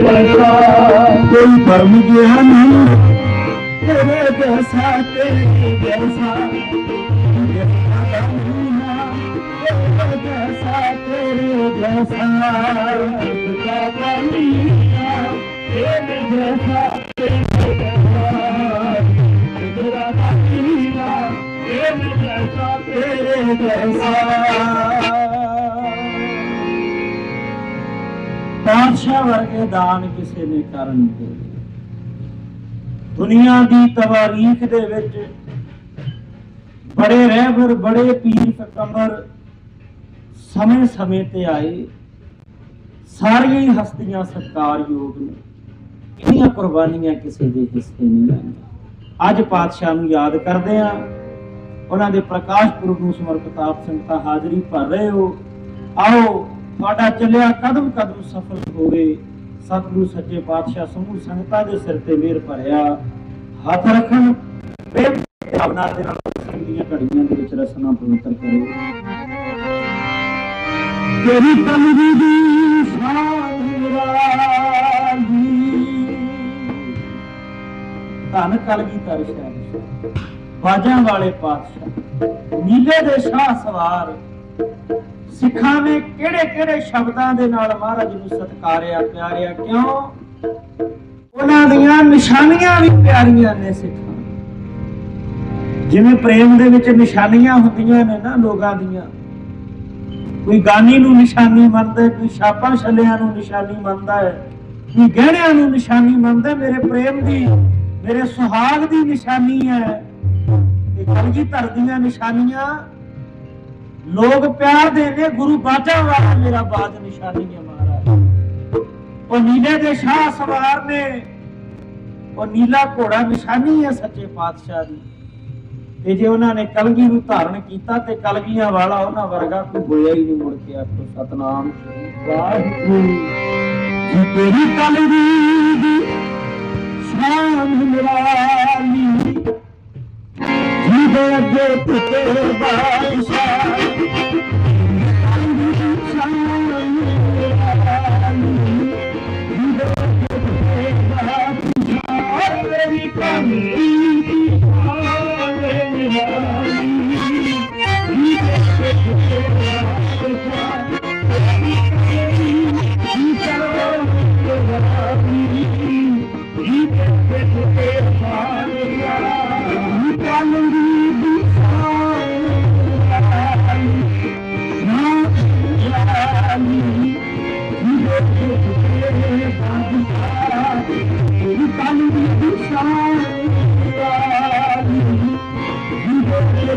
ਜੈਸਾ ਕੋਈ ਪਰਮ ਗਿਆਨੀ ਤੇਰੇ ਜੈਸਾ ਤੇਰੇ ਜੈਸਾ ਤੇਰੇ ਜੈਸਾ। ਤੇਰੇ ਜੈਸਾ ਸਦਾ ਕਰੀਨਾ ਤੇਰੇ ਜੈਸਾ ਤੇਰੇ ਜੈਸਾ। ਬਾਦਸ਼ਾਹ ਵਰਗੇ ਦਾਨ ਕਿਸੇ ਨੇ ਕਰਨ ਤੇ ਦੁਨੀਆ ਦੀ ਤਵਾਰੀਖ ਦੇ ਵਿੱਚ ਬੜੇ ਰਹਿਬਰ, ਬੜੇ ਪੀਰ ਕਮਰ ਸਮੇਂ ਸਮੇਂ ਤੇ ਆਏ। ਸਾਰੀਆਂ ਹੀ ਹਸਤੀਆਂ ਸਤਕਾਰਯੋਗ ਨੇ। ਇਹਦੀਆਂ ਕੁਰਬਾਨੀਆਂ ਕਿਸੇ ਦੇ ਹਿੱਸੇ ਨਹੀਂ ਆਈਆਂ ਅੱਜ ਪਾਤਸ਼ਾਹ ਨੂੰ ਯਾਦ ਕਰਦੇ ਆ ਉਹਨਾਂ ਦੇ ਪ੍ਰਕਾਸ਼ ਪੁਰਬ ਨੂੰ ਸਮਰਪਿਤ ਆਪ ਸੰਗਤਾਂ ਹਾਜ਼ਰੀ ਭਰ ਰਹੇ ਹੋ। ਆਓ ਤੁਹਾਡਾ ਚੱਲਿਆ ਕਦਮ ਕਦਮ ਸਫਲ ਹੋਵੇ ਸਤਿਗੁਰੂ ਸੱਚੇ ਪਾਤਸ਼ਾਹ ਸਮੂਹ ਸੰਗਤਾਂ ਦੇ ਸਿਰ ਤੇ ਮਿਹਰ ਭਰਿਆ। ਹੱਥ ਰੱਖਣ ਪ੍ਰੇਮ ਭਾਵਨਾ ਦੇ ਨਾਲ ਦੀਆਂ ਘੜੀਆਂ ਦੇ ਵਿੱਚ ਰਸਨਾ ਪਵਿੱਤਰ ਕਰੋ। ਤੇਰੀ ਕਲਗੀ ਦੀ ਸ਼ਾਨ ਨਿਰਾਲੀ ਧੰਨ ਕਲਗੀ ਤਰ ਬਾਜਾਂ ਵਾਲੇ ਪਾਤਸ਼ਾਹ, ਨੀਲੇ ਦੇ ਸ਼ਾਹ ਸਵਾਰ ਸਿੱਖਾਂ ਨੇ ਕਿਹੜੇ ਕਿਹੜੇ ਸ਼ਬਦਾਂ ਦੇ ਨਾਲ ਮਹਾਰਾਜ ਨੂੰ ਸਤਕਾਰਿਆ, ਪਿਆਰਿਆ? ਕਿਉਂ? ਉਹਨਾਂ ਦੀਆਂ ਨਿਸ਼ਾਨੀਆਂ ਵੀ ਪਿਆਰੀਆਂ ਨੇ ਸਿੱਖਾਂ। ਜਿਵੇਂ ਪ੍ਰੇਮ ਦੇ ਵਿੱਚ ਨਿਸ਼ਾਨੀਆਂ ਹੁੰਦੀਆਂ ਨੇ ਨਾ ਲੋਕਾਂ ਦੀਆਂ। ਕੋਈ ਗਾਨੀ ਨੂੰ ਨਿਸ਼ਾਨੀ ਮੰਨਦਾ ਕੋਈ ਛਾਪਾਂ ਛੱਲਿਆਂ ਨੂੰ ਨਿਸ਼ਾਨੀ ਮੰਨਦਾ ਹੈ, ਕੋਈ ਗਹਿਣਿਆਂ ਨੂੰ ਨਿਸ਼ਾਨੀ ਮੰਨਦਾ ਮੇਰੇ ਪ੍ਰੇਮ ਦੀ, ਮੇਰੇ ਸੁਹਾਗ ਦੀ ਨਿਸ਼ਾਨੀ ਹੈ। ਤੇ ਕਲਗੀ ਧਰ ਦੀਆਂ ਨਿਸ਼ਾਨੀਆਂ ਲੋਕ ਪਿਆਰ ਦੇ ਨੇ ਗੁਰੂ ਬਾਜਾ ਵਾਲਾ ਮੇਰਾ ਬਾਜ ਨਿਸ਼ਾਨੀ ਹੈ ਮਹਾਰਾਜ। ਉਹ ਨੀਲੇ ਦੇ ਸ਼ਾਹ ਸਵਾਰ ਨੇ। ਉਹ ਨੀਲਾ ਘੋੜਾ ਨਿਸ਼ਾਨੀ ਹੈ ਸੱਚੇ ਪਾਤਸ਼ਾਹ ਦੀ। ਤੇ ਜੇ ਉਹਨਾਂ ਨੇ ਕਲਗੀ ਨੂੰ ਧਾਰਨ ਕੀਤਾ ਤੇ ਕਲਗੀਆਂ ਵਾਲਾ ਉਹਨਾਂ ਵਰਗਾ ਕੋਈ ਹੋਇਆ ਹੀ ਨਹੀਂ ਮੁੜ ਕੇ ਆਖੋ, ਸਤਨਾਮ ਵਾਹਿਗੁਰੂ। ਜੀ ਤੇਰੀ ਕਲਗੀ ਦੀ ਸ਼ਾਨ ਨਿਰਾਲੀ ਜਿਹਦੇ ਅੱਗੇ ਤੇ ਬਾਦਸ਼ਾਹ Thank you.